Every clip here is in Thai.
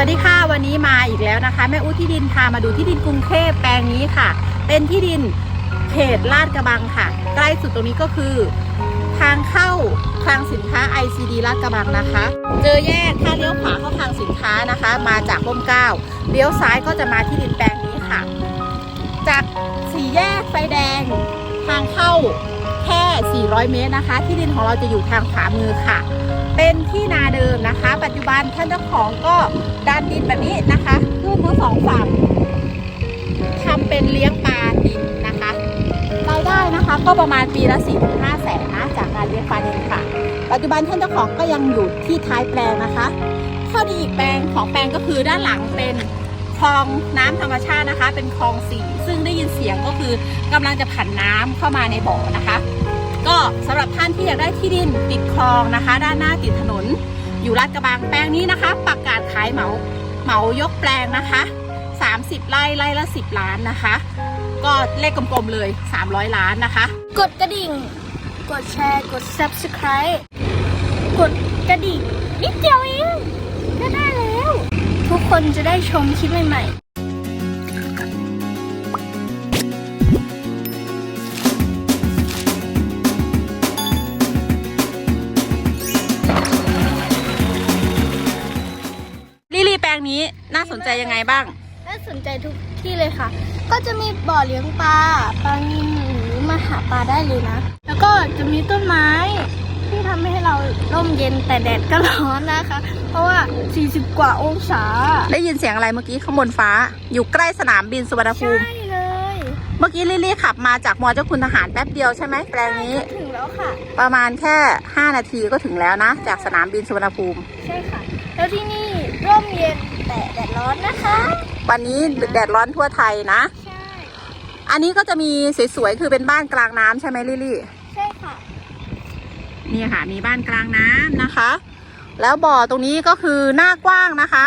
วัสดีค่ะวันนี้มาอีกแล้วนะคะ แม่อู้ที่ดินพามาดูที่ดินกรุงเทพแปลงนี้ค่ะ เป็นที่ดินเขตลาดกระบังค่ะ ใกล้สุดตรงนี้ก็คือ ทางเข้าคลังสินค้า ICD ลาดกระบังนะคะ เจอแยกถ้าเลี้ยวขวาเข้าคลังสินค้านะคะ มาจากร่มเก้าเลี้ยวซ้ายก็จะมาที่ดินแปลงนี้ค่ะ จากสี่แยกไฟแดง ทางเข้าแค่ 400 เมตรนะคะ ที่ดินของเราจะอยู่ทางขวามือค่ะ เป็นที่นาเดิมนะคะ ปัจจุบันท่านเจ้าของก็ดันดินแบบนี้นะคะขึ้นทั้งสองฝั่งทำเป็นเลี้ยงปลาดินนะคะรายได้นะคะก็ประมาณปีละ4ี่ถึงห้าแสนนะจากการเลี้ยงปลาดินค่ะ ปัจจุบันท่านเจ้าของก็ยังอยู่ที่ท้ายแปลงนะคะ ข้อดีอีกแปลงของแปลงก็คือด้านหลังเป็นคลองน้ำธรรมชาตินะคะ เป็นคลองสี่ซึ่งได้ยินเสียงก็คือกำลังจะผันน้ำเข้ามาในบ่อนะคะ ก็สำหรับท่านที่อยากได้ที่ดินติดคลองนะคะ ด้านหน้าติดถนน อยู่ลาดกระบังแปลงนี้นะคะ ประกาศขายเหมาเหมายกแปลงนะคะ 30ไร่ไร่ละ 10 ล้านนะคะ ก็เลขกลมๆเลย 300 ล้านนะคะ กดกระดิ่ง กดแชร์กด subscribe กดกระดิ่งนิดเดียวเองก็ได้แล้ว ทุกคนจะได้ชมคลิปใหม่ๆ นี้น่าสนใจยังไงบ้าง น่าสนใจทุกที่เลยค่ะ ก็จะมีบ่อเลี้ยงปลาปลานิลหรือมาหาปลาได้เลยนะ แล้วก็จะมีต้นไม้ที่ทำให้เราร่มเย็นแต่แดดก็ร้อนนะคะ เพราะว่า 40 กว่าองศา ได้ยินเสียงอะไรเมื่อกี้ข้างบนฟ้า อยู่ใกล้สนามบินสุวรรณภูใช่มิเลย เมื่อกี้ลิลี่ขับมาจากมอเจ้าคุณทหารแป๊บเดียวใช่ไหมแปลงนี้ ถึงแล้วค่ะ ประมาณแค่ 5 นาทีก็ถึงแล้วนะ จากสนามบินสุวรรณภูมิ ใช่ค่ะ แล้วที่นี่ ร่มเย็นแต่แดดร้อนนะคะ วันนี้แดดร้อนทั่วไทยนะ ใช่ อันนี้ก็จะมีสวยๆคือเป็นบ้านกลางน้ำใช่ไหมลิลี่ ใช่ค่ะ นี่ค่ะ มีบ้านกลางน้ำนะคะ แล้วบ่อตรงนี้ก็คือหน้ากว้างนะคะ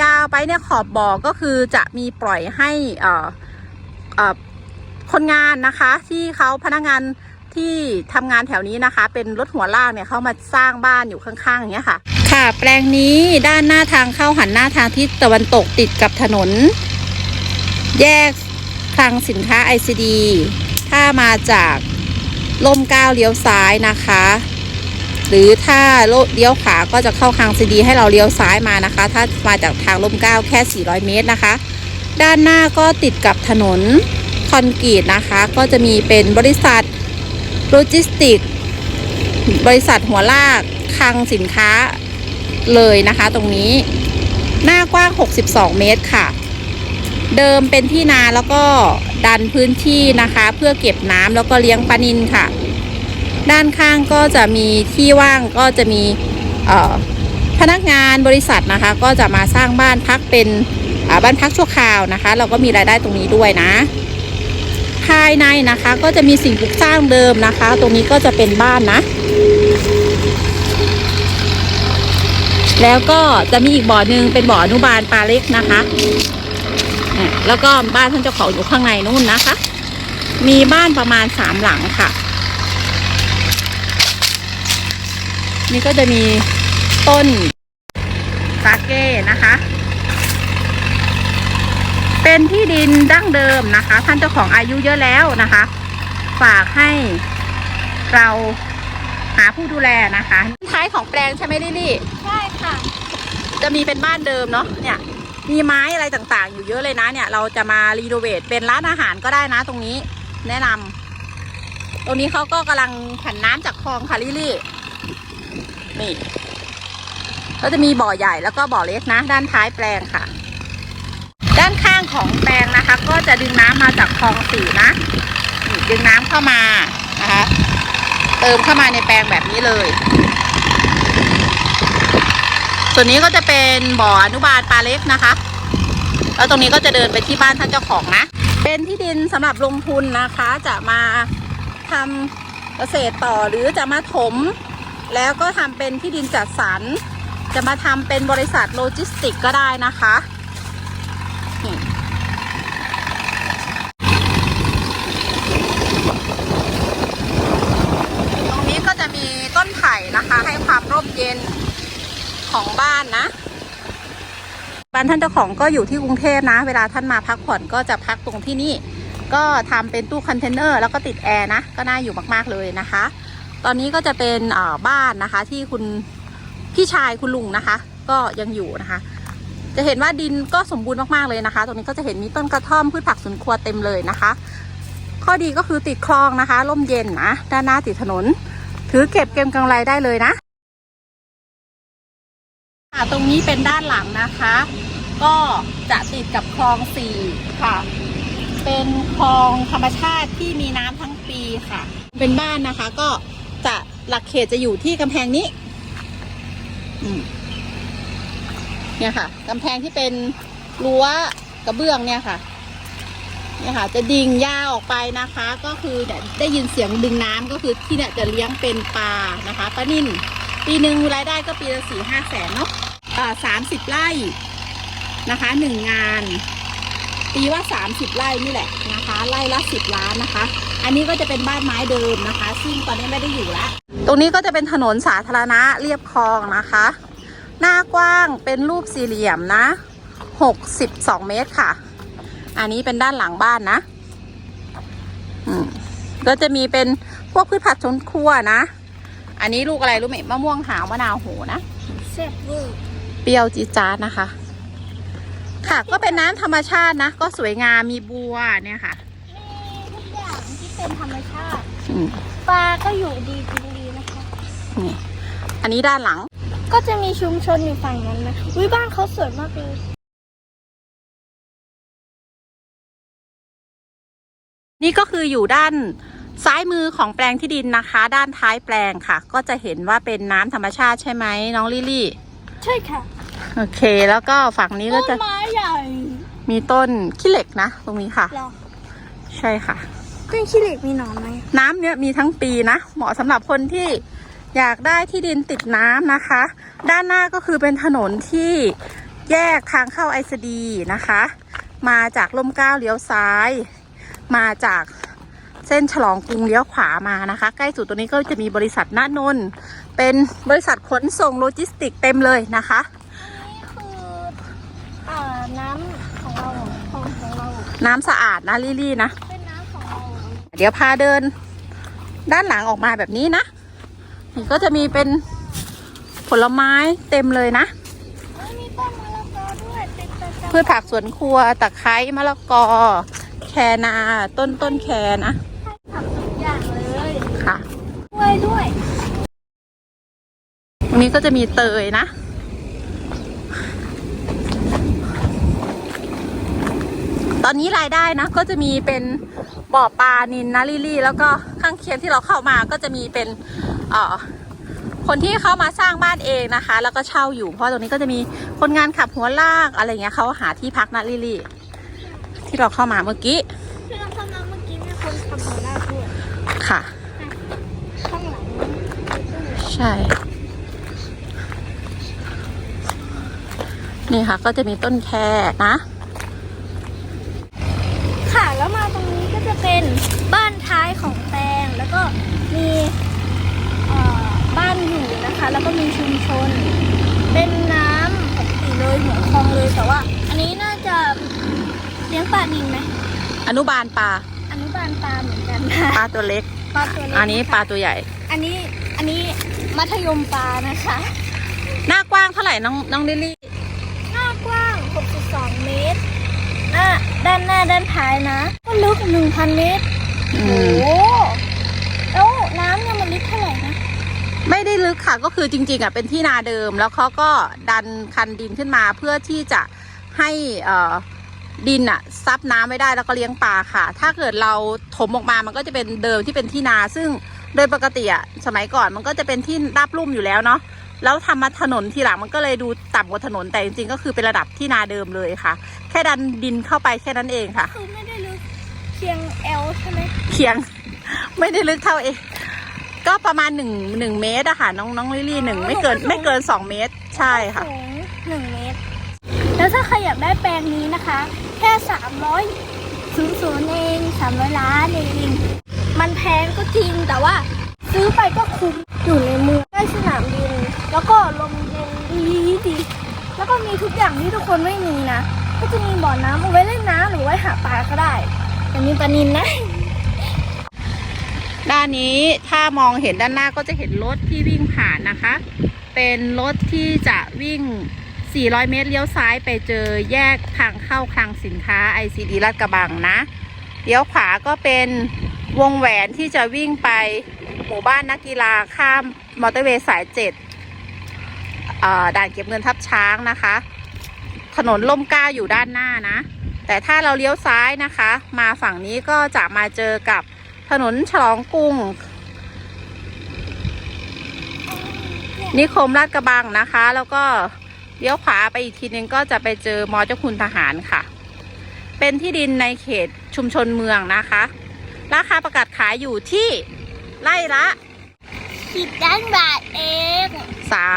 ยาวไปเนี่ยขอบบ่อก็คือจะมีปล่อยให้เอ่อเอ่อคนงานนะคะ ที่เขาพนักงานที่ทำงานแถวนี้นะคะ เป็นรถหัวลากเนี่ยเขามาสร้างบ้านอยู่ข้างๆอย่างเงี้ยค่ะ ค่ะ แปลงนี้ด้านหน้าทางเข้าหันหน้าทางทิศตะวันตกติดกับถนน แยกคลังสินค้า ICD ถ้ามาจากล่มเก้าเลี้ยวซ้ายนะคะ หรือถ้าเลี้ยวขวาก็จะเข้าคลังซีดีให้เราเลี้ยวซ้ายมานะคะ ถ้ามาจากทางล่มเก้าแค่ 400 เมตรนะคะ ด้านหน้าก็ติดกับถนนคอนกรีตนะคะ ก็จะมีเป็นบริษัทโลจิสติก บริษัทหัวลากคลังสินค้า เลยนะคะตรงนี้ หน้ากว้าง 62 เมตรค่ะ เดิมเป็นที่นาแล้วก็ดันพื้นที่นะคะ เพื่อเก็บน้ำแล้วก็เลี้ยงปลานินค่ะ ด้านข้างก็จะมีที่ว่างก็จะมีเอ่อพนักงานบริษัทนะคะ ก็จะมาสร้างบ้านพักเป็นบ้านพักชั่วคราวนะคะ เราก็มีรายได้ตรงนี้ด้วยนะ ภายในนะคะก็จะมีสิ่งปลูกสร้างเดิมนะคะ ตรงนี้ก็จะเป็นบ้านนะ แล้วก็จะมีอีกบ่อหนึ่งเป็นบ่ออนุบาลปลาเล็กนะคะแล้วก็บ้านท่านเจ้าของอยู่ข้างในนู่นนะคะ มีบ้านประมาณสามหลังค่ะ นี่ก็จะมีต้นสาเก้นะคะ เป็นที่ดินดั้งเดิมนะคะ ท่านเจ้าของอายุเยอะแล้วนะคะ ฝากให้เรา หาผู้ดูแลนะคะท้ายของแปลงใช่ไหมลิลี่ ใช่ค่ะ จะมีเป็นบ้านเดิมเนาะเนี่ยมีไม้อะไรต่างๆ อยู่เยอะเลยนะเนี่ยเราจะมารีโนเวทเป็นร้านอาหารก็ได้นะตรงนี้แนะนำตรงนี้เขาก็กำลังผันน้ำจากคลองค่ะลิลี่ นี่ก็จะมีบ่อใหญ่แล้วก็บ่อเล็กนะ ด้านท้ายแปลงค่ะ ด้านข้างของแปลงนะคะ ก็จะดึงน้ำมาจากคลองสี่นะนี่ดึงน้ำเข้ามานะคะ เติมเข้ามาในแปลงแบบนี้เลย ส่วนนี้ก็จะเป็นบ่ออนุบาลปลาเล็กนะคะ แล้วตรงนี้ก็จะเดินไปที่บ้านท่านเจ้าของนะ เป็นที่ดินสำหรับลงทุนนะคะ จะมาทำเกษตรต่อหรือจะมาถม แล้วก็ทำเป็นที่ดินจัดสรรจะมาทำเป็นบริษัทโลจิสติกก็ได้นะคะนี่ตรงนี้ก็จะมีต้นไผ่นะ ความร่มเย็นของบ้านนะ บ้านท่านเจ้าของก็อยู่ที่กรุงเทพนะ เวลาท่านมาพักผ่อนก็จะพักตรงที่นี่ ก็ทำเป็นตู้คอนเทนเนอร์แล้วก็ติดแอร์นะ ก็น่าอยู่มากๆเลยนะคะ ตอนนี้ก็จะเป็นบ้านนะคะที่คุณพี่ชายคุณลุงนะคะ ก็ยังอยู่นะคะ จะเห็นว่าดินก็สมบูรณ์มากๆเลยนะคะ ตรงนี้ก็จะเห็นมีต้นกระท่อมพืชผักสวนครัวเต็มเลยนะคะ ข้อดีก็คือติดคลองนะคะ ร่มเย็นนะ ด้านหน้าติดถนน ถือเก็บเกมกำไรได้เลยนะ ค่ะตรงนี้เป็นด้านหลังนะคะ ก็จะติดกับคลองสี่ค่ะ เป็นคลองธรรมชาติที่มีน้ำทั้งปีค่ะ เป็นบ้านนะคะ ก็จะหลักเขตจะอยู่ที่กำแพงนี้เนี่ยค่ะกำแพงที่เป็นรั้วกระเบื้องเนี่ยค่ะ เนี่ยค่ะ จะดิ่งยาออกไปนะคะ ก็คือเนี่ยได้ยินเสียงดึงน้ำก็คือที่เนี่ยจะเลี้ยงเป็นปลานะคะปลานิ่น ปีหนึ่งรายได้ก็ปีละสี่ห้าแสนเนาะสามสิบไร่นะคะหนึ่งงานตีว่าสามสิบไร่นี่แหละนะคะไร่ละสิบล้านนะคะ อันนี้ก็จะเป็นบ้านไม้เดิมนะคะ ซึ่งตอนนี้ไม่ได้อยู่แล้วตรงนี้ก็จะเป็นถนนสาธารณะเรียบคลองนะคะ หน้ากว้างเป็นรูปสี่เหลี่ยมนะหกสิบสองเมตรค่ะ อันนี้เป็นด้านหลังบ้านนะอืมก็จะมีเป็นพวกพืชผักชนครัวนะ อันนี้ลูกอะไรรู้ไหมมะม่วงหาวมะนาวโหนะเสร็จเวอร์เปรี้ยวจี๊ดจ๊าดนะคะ ค่ะก็เป็นน้ำธรรมชาตินะ ก็สวยงามมีบัวเนี่ยค่ะ มีทุกอย่างที่เป็นธรรมชาติ อืมปลาก็อยู่ดีกินดีนะคะ นี่อันนี้ด้านหลัง ก็จะมีชุมชนอยู่ฝั่งนั้นนะวิบ้านเขาสวยมากเลย นี่ก็คืออยู่ด้าน ซ้ายมือของแปลงที่ดินนะคะ ด้านท้ายแปลงค่ะ ก็จะเห็นว่าเป็นน้ำธรรมชาติใช่ไหมน้องลิลลี่ ใช่ค่ะโอเค แล้วก็ฝั่งนี้ก็ต้นจะไม้ใหญ่มีต้นขี้เหล็กนะ ตรงนี้ค่ะหรอใช่ค่ะ ต้นขี้เหล็กมีหนอนไหมน้ำเนี่ยมีทั้งปีนะ เหมาะสำหรับคนที่อยากได้ที่ดินติดน้ำนะคะ ด้านหน้าก็คือเป็นถนนที่แยกทางเข้าไอซดีนะคะ มาจากลมเกล้าเลี้ยวซ้าย มาจาก เส้นฉลองกรุงเลี้ยวขวามานะคะ ใกล้สุดตัวนี้ก็จะมีบริษัทณนนท์เป็นบริษัทขนส่งโลจิสติกเต็มเลยนะคะนี่คืออ่าน้ำของเราคลองของเรา น้ำสะอาดนะลิลี่นะ เป็นน้ำของเรา เดี๋ยวพาเดิน ด้านหลังออกมาแบบนี้นะนี่ก็จะมีเป็นผลไม้เต็มเลยนะเอ้ยมีต้นมะละกอด้วยติดตะกพืชผักสวนครัวตะไคร้มะละกอ แคนาต้นต้นแคนะ ทำทุกอย่างเลย ค่ะ กล้วยด้วย ต รงนี้ก็จะมีเตยนะ ตอนนี้รายได้นะ ก็จะมีเป็นบ่อปลานินนะลิลี่ แล้วก็ข้างเคียงที่เราเข้ามาก็จะมีเป็นเอ่อคนที่เข้ามาสร้างบ้านเองนะคะ แล้วก็เช่าอยู่ เพราะตรงนี้ก็จะมีคนงานขับหัวลากอะไรเงี้ยเขาหาที่พักนะลิลี่ ที่เราเข้ามาเมื่อกี้ที่เราเข้ามาเมื่อกี้มีคนขับหัวหน้าด้วยค่ะ ข้างหลัง ใช่ นี่ค่ะ ก็จะมีต้นแคนะ ค่ะแล้วมาตรงนี้ก็จะเป็นบ้านท้ายของแปลงแล้วก็มีเอ่อบ้านอยู่นะคะ แล้วก็มีชุมชน เป็นน้ำปกติเลยเหมือนคลองเลยแต่ว่า อันนี้น่าจะเลี้ยงปลานินไหมอนุบาลปลาอนุบาลปลาเหมือนกันปลาตัวเล็กปลาตัวเล็กอันนี้ะคะปลาตัวใหญ่ อันนี้อันนี้มัธยมปลานะคะ หน้ากว้างเท่าไหร่น้องน้องลิลลี่ หน้ากว้าง 62 เมตร หน้า ด้านหน้าด้านท้ายนะ ก็ลึก1,000เมตรอืโอ้มโหแล้วน้ำเนี่ยมันลึกเท่าไหร่นะ ไม่ได้ลึกค่ะก็คือจริง ๆอะเป็นที่นาเดิม แล้วเขาก็ดันคันดินขึ้นมาเพื่อที่จะให้เอ่อดินอะซับน้ำไม่ได้แล้วก็เลี้ยงปลาค่ะ ถ้าเกิดเราถมออกมามันก็จะเป็นเดิมที่เป็นที่นา ซึ่งโดยปกติอะสมัยก่อนมันก็จะเป็นที่ราบลุ่มอยู่แล้วเนาะ แล้วทำมาถนนทีหลังมันก็เลยดูต่ำกว่าถนนแต่จริงๆก็คือเป็นระดับที่นาเดิมเลยค่ะ แค่ดันดินเข้าไปแค่นั้นเองค่ะคือไม่ได้ลึกเพียงเอลใช่ไหมเคียง ไม่ได้ลึกเท่าเองก็ประมาณหนึ่งหนึ่งเมตรอะค่ะ น้องน้องลิลลี่หนึ่งไม่เกินไม่เกินสองเมตร ใช่ค่ะสูงหนึ่งเมตร แล้วถ้าใครอยากได้แปลงนี้นะคะ แค่สามร้อยศูนย์ศูนย์เองสามร้อยล้านเองมันแพงก็จริงแต่ว่า ซื้อไปก็คุ้มอยู่ในเมืองใกล้สนามบิน แล้วก็ลมเย็นดีดีแล้วก็มีทุกอย่างที่ทุกคนไม่มีนะ ก็จะมีบ่อน้ำเอาไว้เล่นน้ำหรือไว้หาปลาก็ได้ แต่มีปลานินนะ ด้านนี้ถ้ามองเห็นด้านหน้าก็จะเห็นรถที่วิ่งผ่านนะคะ เป็นรถที่จะวิ่ง 400 เมตรเลี้ยวซ้ายไปเจอแยกทางเข้าคลังสินค้า ICD ลาดกระบังนะเลี้ยวขวาก็เป็นวงแหวนที่จะวิ่งไปหมู่บ้านนักกีฬาข้ามมอเตอร์เวย์สายเจ็ด ด่านเก็บเงินทับช้างนะคะ ถนนล่มกล้าอยู่ด้านหน้านะ แต่ถ้าเราเลี้ยวซ้ายนะคะ มาฝั่งนี้ก็จะมาเจอกับถนนฉลองกรุงนิคมลาดกระบังนะคะ แล้วก็เลี้ยวขวาไปอีกทีนึงก็จะไปเจอมอเจ้าคุณทหารค่ะ เป็นที่ดินในเขตชุมชนเมืองนะคะ ราคาประกาศขายอยู่ที่ไร่ละ สิบล้านบาทเอง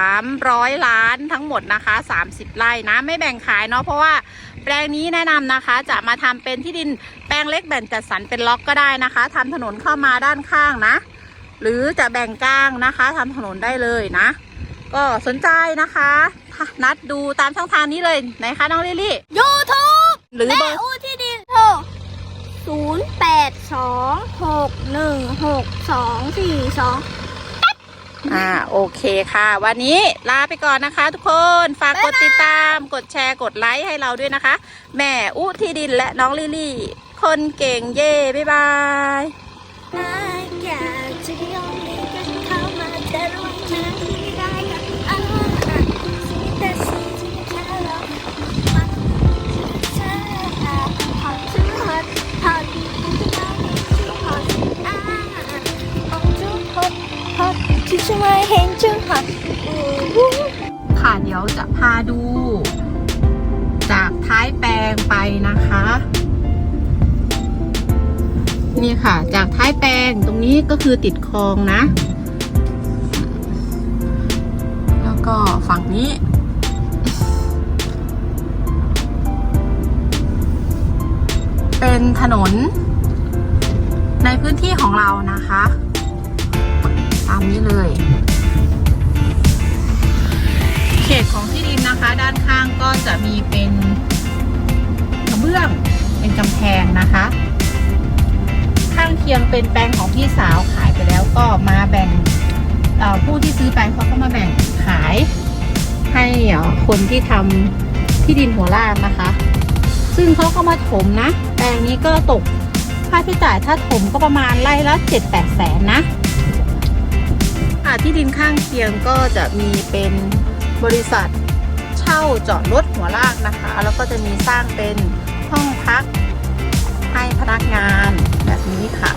300ล้านทั้งหมดนะคะ30ไร่นะไม่แบ่งขายเนาะเพราะว่าแปลงนี้แนะนำนะคะ จะมาทำเป็นที่ดินแปลงเล็กแบ่งจัดสรรเป็นล็อกก็ได้นะคะทำถนนเข้ามาด้านข้างนะ หรือจะแบ่งกลางนะคะทำถนนได้เลยนะ ก็สนใจนะคะ นัดดูตามช่องทางนี้เลยไหนคะน้องลิลลี่ยูทูบหรือเบแม่อร์อู้ที่ดินโทรศูนย์แปดสองหกหนึ่งหกส อ่าโอเคค่ะ วันนี้ลาไปก่อนนะคะ ทุกคนฝากกดติดตาม กดแชร์กดไลค์ให้เราด้วยนะคะ แม่อุที่ดินและน้องลิลลี่ คนเก่งเย่บ๊ายบายอย ดู จากท้ายแปลงไปนะคะ นี่ค่ะ จากท้ายแปลงตรงนี้ก็คือติดคลองนะ แล้วก็ฝั่งนี้เป็นถนน ในพื้นที่ของเรานะคะ ตามนี้เลย เขตของที่ดินนะคะ ด้านข้างก็จะมีเป็นกระเบื้องเป็นกำแพงนะคะ ข้างเคียงเป็นแปลงของพี่สาวขายไปแล้วก็มาแบ่งต่อผู้ที่ซื้อไปเขาก็มาแบ่งขาย ให้คนที่ทำที่ดินหัวล่างนะคะ ซึ่งเขาก็มาถมนะ แปลงนี้ก็ตกค่าใช้จ่ายถ้าถมก็ประมาณไร่ละเจ็ดแปดแสนนะค่ะที่ดินข้างเคียงก็จะมีเป็น บริษัทเช่าจอดรถหัวลากนะคะ แล้วก็จะมีสร้างเป็นห้องพักให้พนักงานแบบนี้ค่ะ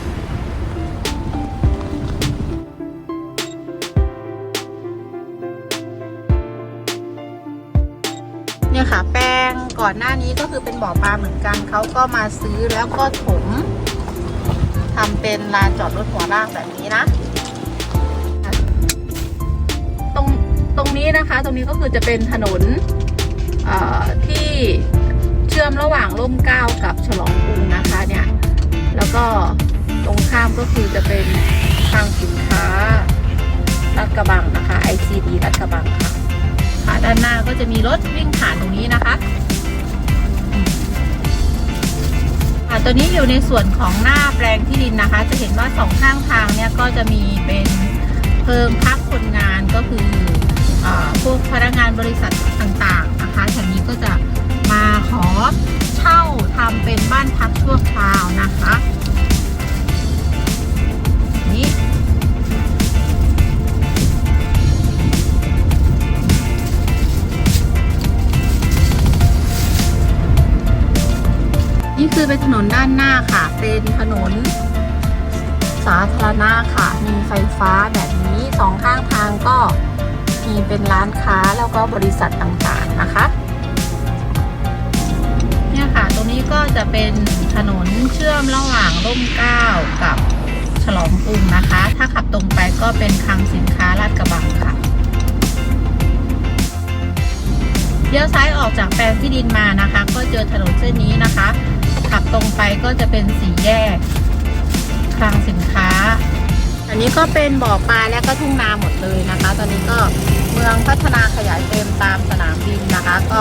เนี่ยค่ะแป้งก่อนหน้านี้ก็คือเป็นบ่อปลาเหมือนกันเขาก็มาซื้อแล้วก็ถมทำเป็นลานจอดรถหัวลากแบบนี้นะ นี้นะคะ ตรงนี้ก็คือจะเป็นถนนที่เชื่อมระหว่างร่มเก้ากับฉลองกรุงนะคะเนี่ย แล้วก็ตรงข้ามก็คือจะเป็นทางสินค้าลัดกระบังนะคะ ICD ลัดกระบังค่ะค่ะด้านหน้าก็จะมีรถวิ่งผ่านตรงนี้นะคะค่ะตัวนี้อยู่ในส่วนของหน้าแปลงที่ดินนะคะ จะเห็นว่าสองข้างทางเนี่ยก็จะมีเป็นเพิ่มพักคนงานก็คือ พวกพนักงานบริษัทต่างๆนะคะแถวนี้ก็จะมาขอเช่าทำเป็นบ้านพักชั่วคราวนะคะนี่นี่คือเป็นถนนด้านหน้าค่ะ เป็นถนนสาธารณะค่ะ มีไฟฟ้าแบบนี้สองข้างทางก็ มีเป็นร้านค้าแล้วก็บริษัทต่างๆนะคะเนี่ยค่ะตรงนี้ก็จะเป็นถนนเชื่อมระหว่างร่มเก้ากับฉลองกรุงนะคะ ถ้าขับตรงไปก็เป็นคลังสินค้าลาดกระบังค่ะเลี้ยวซ้ายออกจากแปลงที่ดินมานะคะ ก็เจอถนนเส้นนี้นะคะ ขับตรงไปก็จะเป็นสี่แยกคลังสินค้า อันนี้ก็เป็นบ่อปลาและก็ทุ่งนาหมดเลยนะคะ ตอนนี้ก็เมืองพัฒนาขยายเต็มตามสนามบินนะคะ ก็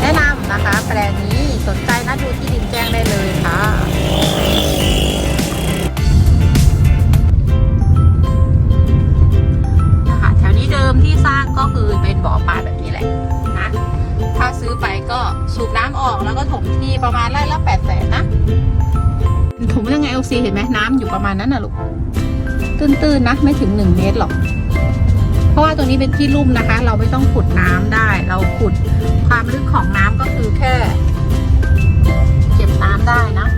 แนะนำนะคะ แปลงนี้สนใจนะดูที่ดินแจ้งได้เลยค่ะนะคะแถวนี้เดิมที่สร้างก็คือเป็นบ่อปลาแบบนี้แหละนะถ้าซื้อไปก็สูบน้ำออกแล้วก็ถมที่ประมาณไร่ละแปดแสนนะถมยังไงโอซีเห็นไหมน้ำอยู่ประมาณนั้นนะลูก ตื้นๆนะไม่ถึง 1 เมตรหรอก เพราะว่าตัวนี้เป็นที่ลุ่มนะคะ เราไม่ต้องขุดน้ำได้ เราขุดความลึกของน้ำก็คือแค่ เก็บน้ำได้นะ